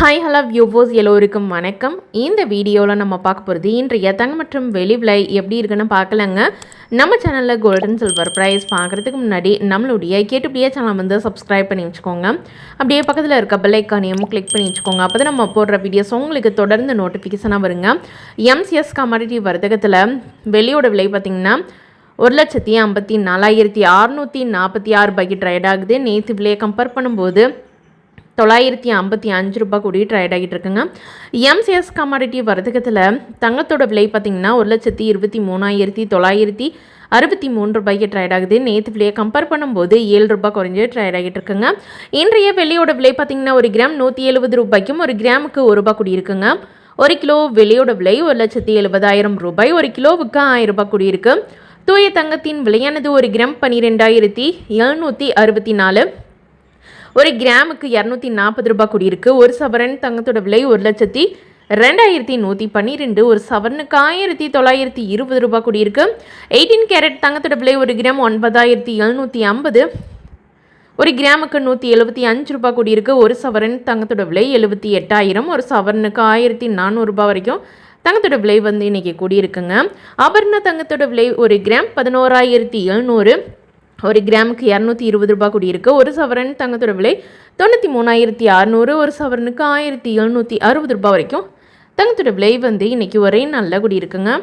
Hi hello வியூவோஸ் எல்லோருக்கும் வணக்கம். இந்த வீடியோவில் நம்ம பார்க்க போகிறது இன்றைய தங்க மற்றும் வெளி விலை எப்படி இருக்குன்னு பார்க்கலங்க. நம்ம சேனலில் கோல்டன் சில்வர் ப்ரைஸ் பார்க்குறதுக்கு முன்னாடி நம்மளுடைய கேட்டுப்படியே சேனல் வந்து சப்ஸ்கிரைப் பண்ணி வச்சுக்கோங்க. அப்படியே பக்கத்தில் இருக்க பெல்லைக்கானையும் கிளிக் பண்ணி வச்சுக்கோங்க. அப்போ தான் நம்ம போடுற வீடியோஸ் உங்களுக்கு தொடர்ந்து நோட்டிஃபிகேஷனாக வருங்க. எம்சிஎஸ் கமாடிட்டி வர்த்தகத்தில் வெளியோட விலை பார்த்திங்கன்னா ஒரு லட்சத்தி ஐம்பத்தி நாலாயிரத்தி அறுநூற்றி நாற்பத்தி ஆறு பக்கெட் ட்ரைட் ஆகுது. நேற்று விலையை கம்பேர் பண்ணும்போது தொள்ளாயிரத்தி ஐம்பத்தி அஞ்சு ரூபாய் கூடி ட்ரேட் ஆகிட்டு இருக்குங்க. எம்சிஎஸ் கமாடிட்டி வர்த்தகத்தில் தங்கத்தோட விலை பார்த்திங்கன்னா ஒரு லட்சத்தி இருபத்தி மூணாயிரத்தி தொள்ளாயிரத்தி அறுபத்தி மூணு ரூபாய்க்கு ட்ரேட் ஆகுது. நேற்று விலையை கம்பேர் பண்ணும்போது ஏழு ரூபாய் குறைஞ்சி ட்ரேட் ஆகிட்டு இருக்குங்க. இன்றைய வெள்ளியோட விலை பார்த்திங்கன்னா ஒரு கிராம் நூற்றி எழுபது ரூபாய்க்கும் ஒரு கிராமுக்கு ஒரு ரூபாய் கூடி இருக்குங்க ஒரு கிலோ வெளியோட விலை ஒரு லட்சத்தி எழுபதாயிரம் ரூபாய் ஒரு கிலோவுக்கு ஆயிரம் ரூபாய் கூடி இருக்கு தூய தங்கத்தின் விலையானது ஒரு கிராம் பன்னிரெண்டாயிரத்தி எழுநூற்றி அறுபத்தி நாலு. ஒரு கிராமுக்கு இரநூத்தி நாற்பது ரூபாய் குடியிருக்கு. ஒரு சவரன் தங்கத்தோட விலை ஒரு லட்சத்தி ரெண்டாயிரத்தி நூற்றி பன்னிரெண்டு. ஒரு சவரனுக்கு ஆயிரத்தி தொள்ளாயிரத்தி இருபது ரூபாய் குடியிருக்கு. எயிட்டீன் கேரட் தங்கத்தோட விலை ஒரு கிராம் ஒன்பதாயிரத்தி எழுநூற்றி ஐம்பது. ஒரு கிராமுக்கு நூற்றி எழுபத்தி அஞ்சு ரூபாய் கூடியிருக்கு. ஒரு சவரன் தங்கத்தோட விலை எழுபத்தி எட்டாயிரம். ஒரு சவரனுக்கு ஆயிரத்தி நானூறுரூபா வரைக்கும் தங்கத்தோட விலை வந்து இன்றைக்கி கூடியிருக்குங்க. ஆபரண தங்கத்தோட விலை ஒரு கிராம் பதினோராயிரத்தி எழுநூறு. ஒரு கிராமுக்கு இரநூத்தி இருபது ரூபாய் கூடி இருக்குது ஒரு சவரன் தங்கத்தோட விலை தொண்ணூற்றி மூணாயிரத்தி அறநூறு ஒரு சவரனுக்கு ஆயிரத்தி எழுநூற்றி அறுபது ரூபாய் வரைக்கும். தங்கத்தோட விலை வந்து இன்றைக்கி ஒரே நல்ல குடி இருக்குங்க